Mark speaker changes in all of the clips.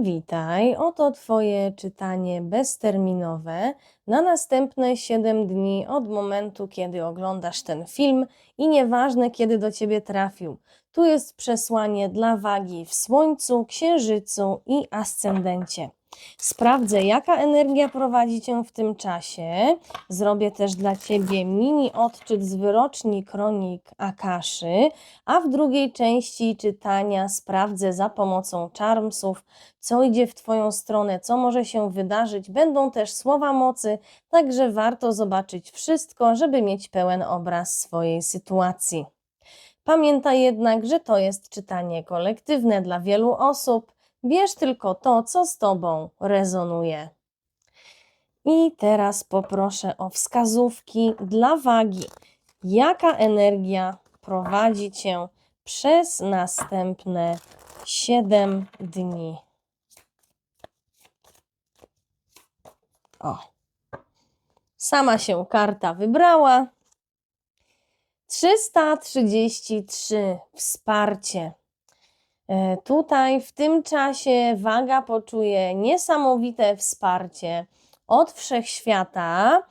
Speaker 1: Witaj, oto Twoje czytanie bezterminowe na następne 7 dni od momentu, kiedy oglądasz ten film i nieważne, kiedy do Ciebie trafił. Tu jest przesłanie dla wagi w Słońcu, Księżycu i Ascendencie. Sprawdzę, jaka energia prowadzi Cię w tym czasie. Zrobię też dla Ciebie mini odczyt z wyroczni kronik Akaszy, a w drugiej części czytania sprawdzę za pomocą charmsów, co idzie w Twoją stronę, co może się wydarzyć. Będą też słowa mocy, także warto zobaczyć wszystko, żeby mieć pełen obraz swojej sytuacji. Pamiętaj jednak, że to jest czytanie kolektywne dla wielu osób. Bierz tylko to, co z Tobą rezonuje. I teraz poproszę o wskazówki dla wagi. Jaka energia prowadzi Cię przez następne 7 dni? O. Sama się karta wybrała. 333 wsparcie. E, Tutaj w tym czasie waga poczuje niesamowite wsparcie od wszechświata.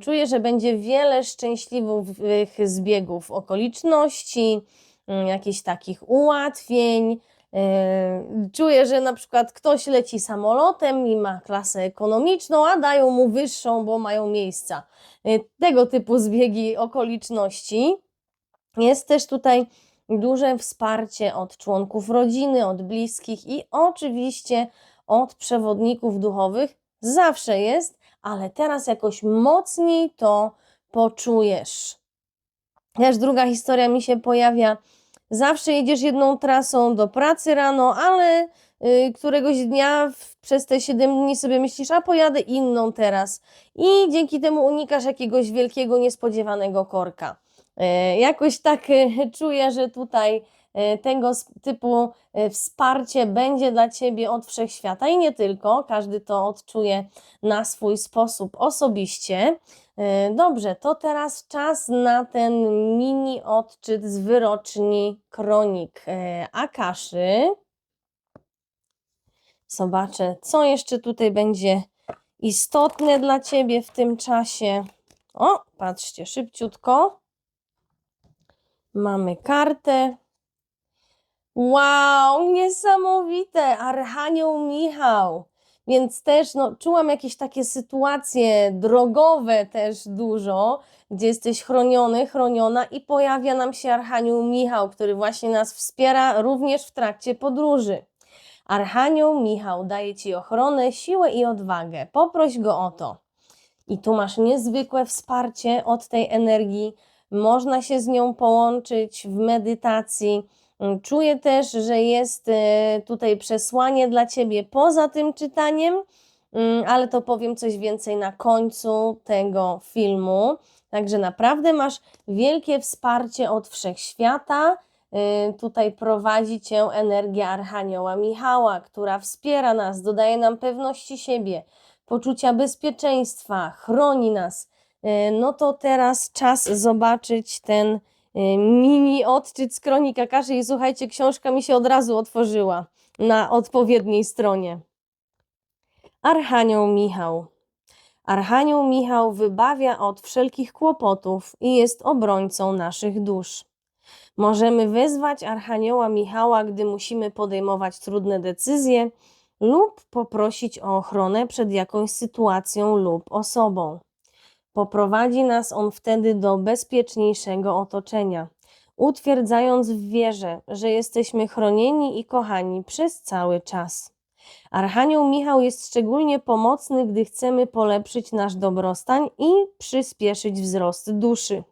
Speaker 1: Czuję, że będzie wiele szczęśliwych zbiegów okoliczności, mm, jakichś takich ułatwień. E, Czuję, że na przykład ktoś leci samolotem i ma klasę ekonomiczną, a dają mu wyższą, bo mają miejsca. E, Tego typu zbiegi okoliczności. Jest też tutaj duże wsparcie od członków rodziny, od bliskich i oczywiście od przewodników duchowych. Zawsze jest, ale teraz jakoś mocniej to poczujesz. Też druga historia mi się pojawia. Zawsze jedziesz jedną trasą do pracy rano, ale y, któregoś dnia przez te 7 dni sobie myślisz, a pojadę inną teraz. I dzięki temu unikasz jakiegoś wielkiego, niespodziewanego korka. E, Jakoś tak e, czuję, że tutaj e, tego typu wsparcie będzie dla Ciebie od wszechświata i nie tylko, każdy to odczuje na swój sposób osobiście. Dobrze, to teraz czas na ten mini odczyt z wyroczni kronik Akaszy. Zobaczę, co jeszcze tutaj będzie istotne dla Ciebie w tym czasie. O, patrzcie, szybciutko. Mamy kartę. Wow, niesamowite! Archanioł Michał. Więc też no, czułam jakieś takie sytuacje drogowe też dużo, gdzie jesteś chroniony, chroniona i pojawia nam się Archanioł Michał, który właśnie nas wspiera również w trakcie podróży. Archanioł Michał daje Ci ochronę, siłę i odwagę. Poproś go o to. I tu masz niezwykłe wsparcie od tej energii. Można się z nią połączyć w medytacji. Mm, Czuję też, że jest e, tutaj przesłanie dla Ciebie poza tym czytaniem, mm, ale to powiem coś więcej na końcu tego filmu. Także naprawdę masz wielkie wsparcie od wszechświata. Y, Tutaj prowadzi Cię energia Archanioła Michała, która wspiera nas, dodaje nam pewności siebie, poczucia bezpieczeństwa, chroni nas. Y, No to teraz czas zobaczyć ten y, mini odczyt z kronika Kaszy i słuchajcie, książka mi się od razu otworzyła na odpowiedniej stronie. Archanioł Michał. Archanioł Michał wybawia od wszelkich kłopotów i jest obrońcą naszych dusz. Możemy wezwać Archanioła Michała, gdy musimy podejmować trudne decyzje lub poprosić o ochronę przed jakąś sytuacją lub osobą. Poprowadzi nas on wtedy do bezpieczniejszego otoczenia, utwierdzając w wierze, że jesteśmy chronieni i kochani przez cały czas. Archanioł Michał jest szczególnie pomocny, gdy chcemy polepszyć nasz dobrostań i przyspieszyć wzrost duszy.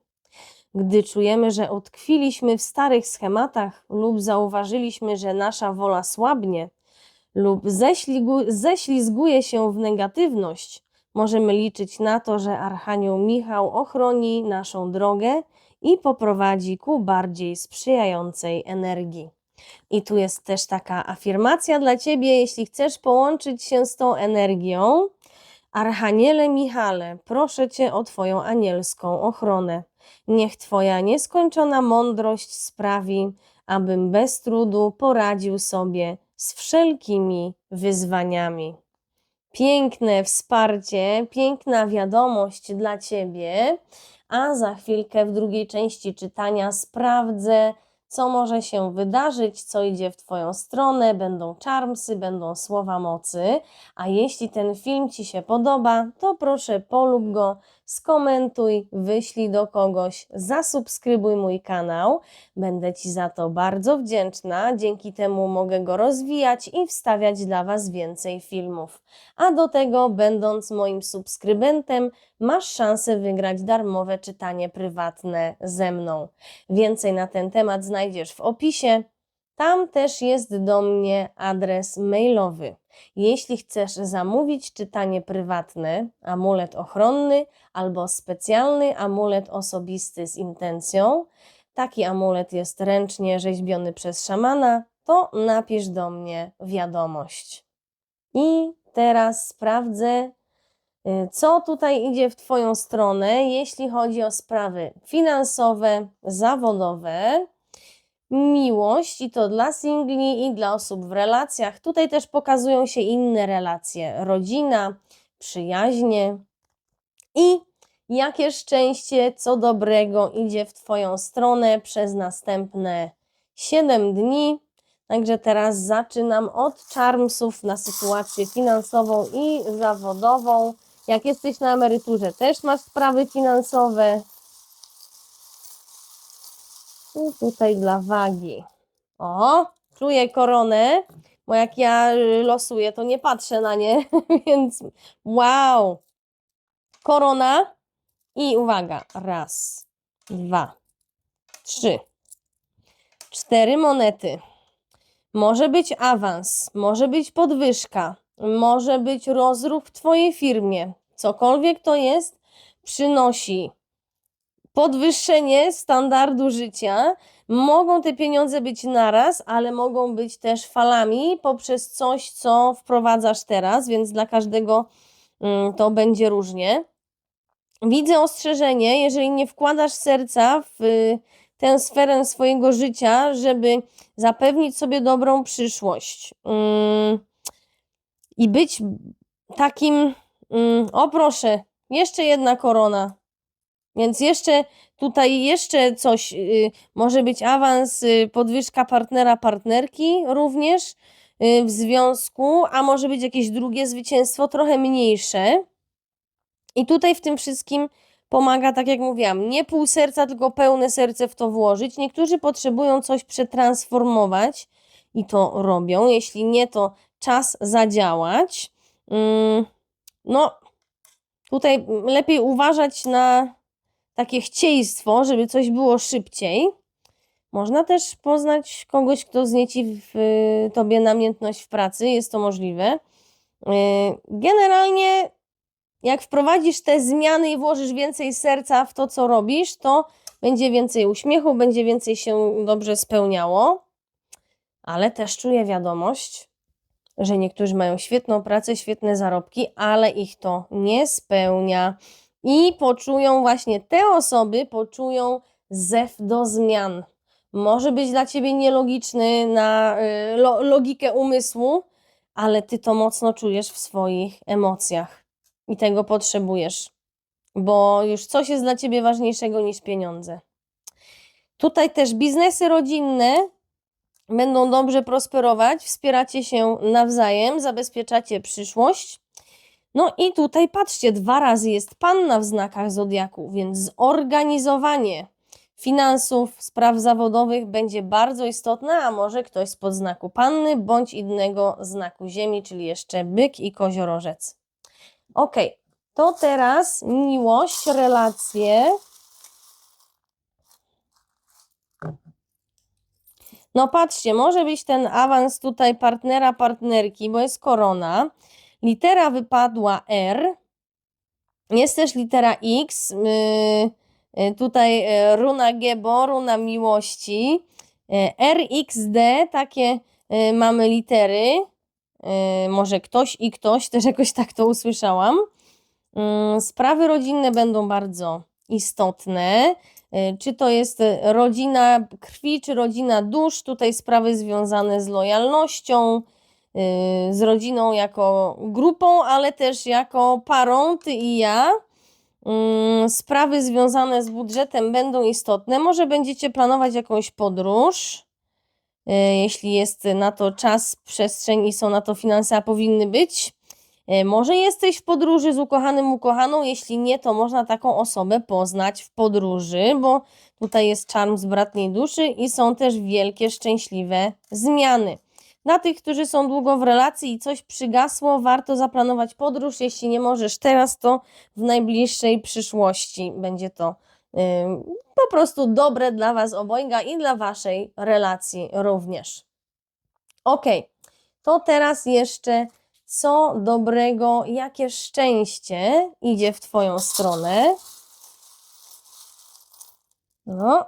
Speaker 1: Gdy czujemy, że utkwiliśmy w starych schematach lub zauważyliśmy, że nasza wola słabnie lub ześlizguje się w negatywność, możemy liczyć na to, że Archanioł Michał ochroni naszą drogę i poprowadzi ku bardziej sprzyjającej energii. I tu jest też taka afirmacja dla Ciebie, jeśli chcesz połączyć się z tą energią. Archaniele Michale, proszę Cię o Twoją anielską ochronę. Niech Twoja nieskończona mądrość sprawi, abym bez trudu poradził sobie z wszelkimi wyzwaniami. Piękne wsparcie, piękna wiadomość dla Ciebie, a za chwilkę w drugiej części czytania sprawdzę, co może się wydarzyć, co idzie w Twoją stronę, będą czarmsy, będą słowa mocy. A jeśli ten film Ci się podoba, to proszę polub go, skomentuj, wyślij do kogoś, zasubskrybuj mój kanał. Będę Ci za to bardzo wdzięczna. Dzięki temu mogę go rozwijać i wstawiać dla Was więcej filmów. A do tego, będąc moim subskrybentem, masz szansę wygrać darmowe czytanie prywatne ze mną. Więcej na ten temat znajdziesz w opisie. Tam też jest do mnie adres mailowy. Jeśli chcesz zamówić czytanie prywatne, amulet ochronny albo specjalny amulet osobisty z intencją, taki amulet jest ręcznie rzeźbiony przez szamana, to napisz do mnie wiadomość. I teraz sprawdzę, y, co tutaj idzie w Twoją stronę, jeśli chodzi o sprawy finansowe, zawodowe, miłość i to dla singli i dla osób w relacjach. Tutaj też pokazują się inne relacje, rodzina, przyjaźnie i jakie szczęście, co dobrego idzie w Twoją stronę przez następne 7 dni. Także teraz zaczynam od czarmsów na sytuację finansową i zawodową. Jak jesteś na emeryturze, też masz sprawy finansowe. Tutaj dla wagi. O, czuję koronę, bo jak ja y, losuję, to nie patrzę na nie, więc wow. Korona i uwaga, raz, dwa, trzy, cztery monety. Może być awans, może być podwyżka, może być rozruch w Twojej firmie. Cokolwiek to jest, przynosi podwyższenie standardu życia. Mogą te pieniądze być naraz, ale mogą być też falami poprzez coś, co wprowadzasz teraz, więc dla każdego mm, to będzie różnie. Widzę ostrzeżenie, jeżeli nie wkładasz serca w y, tę sferę swojego życia, żeby zapewnić sobie dobrą przyszłość mm, i być takim, mm, o proszę, jeszcze jedna korona. Więc jeszcze tutaj jeszcze coś, y, może być awans, y, podwyżka partnera, partnerki również y, w związku, a może być jakieś drugie zwycięstwo, trochę mniejsze. I tutaj w tym wszystkim pomaga, tak jak mówiłam, nie pół serca, tylko pełne serce w to włożyć. Niektórzy potrzebują coś przetransformować i to robią. Jeśli nie, to czas zadziałać. Mm, No, tutaj lepiej uważać na takie chcieństwo, żeby coś było szybciej. Można też poznać kogoś, kto znieci w tobie namiętność w pracy, jest to możliwe. Y, Generalnie, jak wprowadzisz te zmiany i włożysz więcej serca w to, co robisz, to będzie więcej uśmiechu, będzie więcej się dobrze spełniało. Ale też czuję wiadomość, że niektórzy mają świetną pracę, świetne zarobki, ale ich to nie spełnia. I poczują właśnie te osoby, poczują zew do zmian. Może być dla ciebie nielogiczny na y, lo, logikę umysłu, ale ty to mocno czujesz w swoich emocjach i tego potrzebujesz, bo już coś jest dla ciebie ważniejszego niż pieniądze. Tutaj też biznesy rodzinne będą dobrze prosperować, wspieracie się nawzajem, zabezpieczacie przyszłość. No i tutaj patrzcie, dwa razy jest panna w znakach zodiaku, więc zorganizowanie finansów, spraw zawodowych będzie bardzo istotne, a może ktoś spod znaku panny bądź innego znaku ziemi, czyli jeszcze byk i koziorożec. Ok, to teraz miłość, relacje. No patrzcie, może być ten awans tutaj partnera, partnerki, bo jest korona. Litera wypadła R. Jest też litera X. Yy, tutaj yy, runa Gebo, runa miłości. Yy, RXD, takie mamy litery. Może ktoś i ktoś, też jakoś tak to usłyszałam. Yy, sprawy rodzinne będą bardzo istotne. czy to jest rodzina krwi, czy rodzina dusz, tutaj sprawy związane z lojalnością, z rodziną jako grupą, ale też jako parą, ty i ja. Mm, Sprawy związane z budżetem będą istotne. Może będziecie planować jakąś podróż, y, jeśli jest na to czas, przestrzeń i są na to finanse, a powinny być. Y, Może jesteś w podróży z ukochanym, ukochaną, jeśli nie, to można taką osobę poznać w podróży, bo tutaj jest czarm z bratniej duszy i są też wielkie, szczęśliwe zmiany. Dla tych, którzy są długo w relacji i coś przygasło, warto zaplanować podróż. Jeśli nie możesz teraz, to w najbliższej przyszłości będzie to ym, po prostu dobre dla Was obojga i dla Waszej relacji również. Ok, to teraz jeszcze co dobrego, jakie szczęście idzie w Twoją stronę. No.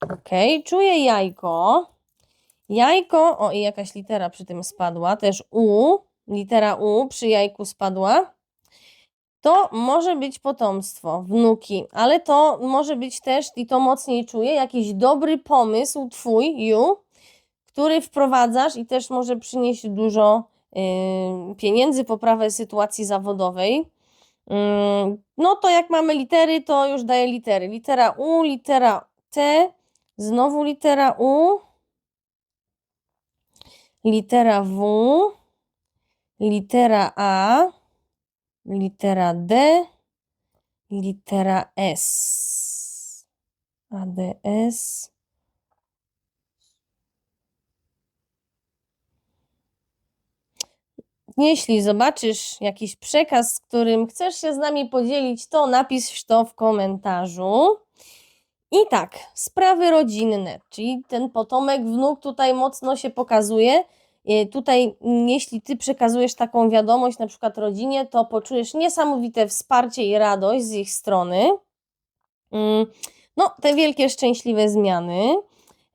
Speaker 1: Ok, czuję jajko. Jajko, o i jakaś litera przy tym spadła, też U, litera U przy jajku spadła. To może być potomstwo, wnuki, ale to może być też, i to mocniej czuję, jakiś dobry pomysł twój, Ju, który wprowadzasz i też może przynieść dużo y, pieniędzy, poprawę sytuacji zawodowej. Ym, no to jak mamy litery, to już daję litery. Litera U, litera T, znowu litera U, litera W, litera A, litera D, litera S. ADS. Jeśli zobaczysz jakiś przekaz, z którym chcesz się z nami podzielić, to napisz to w komentarzu. I tak, sprawy rodzinne, czyli ten potomek, wnuk tutaj mocno się pokazuje. E, Tutaj, mm, jeśli ty przekazujesz taką wiadomość, na przykład rodzinie, to poczujesz niesamowite wsparcie i radość z ich strony. Mm, No, te wielkie, szczęśliwe zmiany.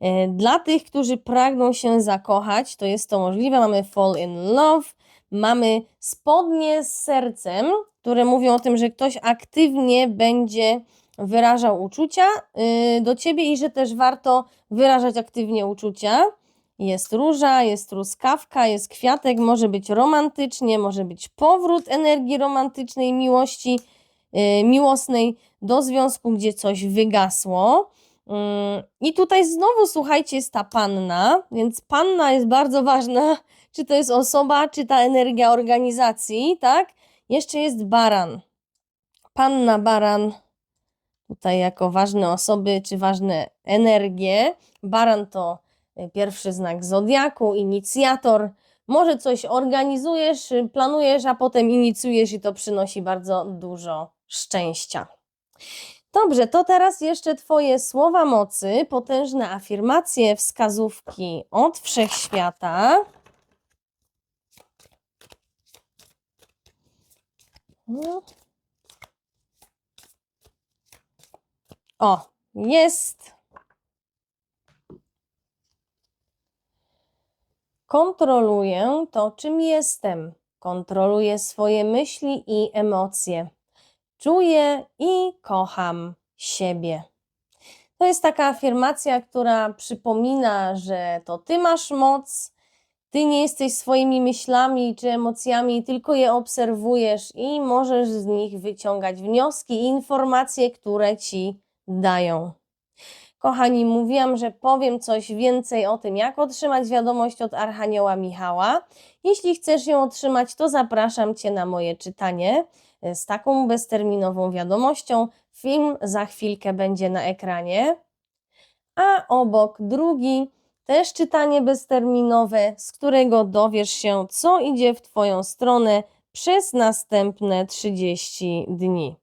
Speaker 1: E, Dla tych, którzy pragną się zakochać, to jest to możliwe. Mamy fall in love, mamy spodnie z sercem, które mówią o tym, że ktoś aktywnie będzie wyrażał uczucia y, do ciebie i że też warto wyrażać aktywnie uczucia. Jest róża, jest truskawka, jest kwiatek, może być romantycznie, może być powrót energii romantycznej, miłości, y, miłosnej do związku, gdzie coś wygasło. Ym, I tutaj znowu, słuchajcie, jest ta panna, więc panna jest bardzo ważna, czy to jest osoba, czy ta energia organizacji, tak? Jeszcze jest baran. Panna, baran, tutaj jako ważne osoby, czy ważne energie. Baran to y, pierwszy znak zodiaku, inicjator. Może coś organizujesz, y, planujesz, a potem inicjujesz i to przynosi bardzo dużo szczęścia. Dobrze, to teraz jeszcze Twoje słowa mocy, potężne afirmacje, wskazówki od wszechświata. No. O, jest. Kontroluję to, czym jestem. Kontroluję swoje myśli i emocje. Czuję i kocham siebie. To jest taka afirmacja, która przypomina, że to ty masz moc, ty nie jesteś swoimi myślami czy emocjami, tylko je obserwujesz i możesz z nich wyciągać wnioski i informacje, które ci dają. Kochani, mówiłam, że powiem coś więcej o tym, jak otrzymać wiadomość od Archanioła Michała. Jeśli chcesz ją otrzymać, to zapraszam Cię na moje czytanie e, z taką bezterminową wiadomością. Film za chwilkę będzie na ekranie. A obok drugi, też czytanie bezterminowe, z którego dowiesz się, co idzie w Twoją stronę przez następne 30 dni.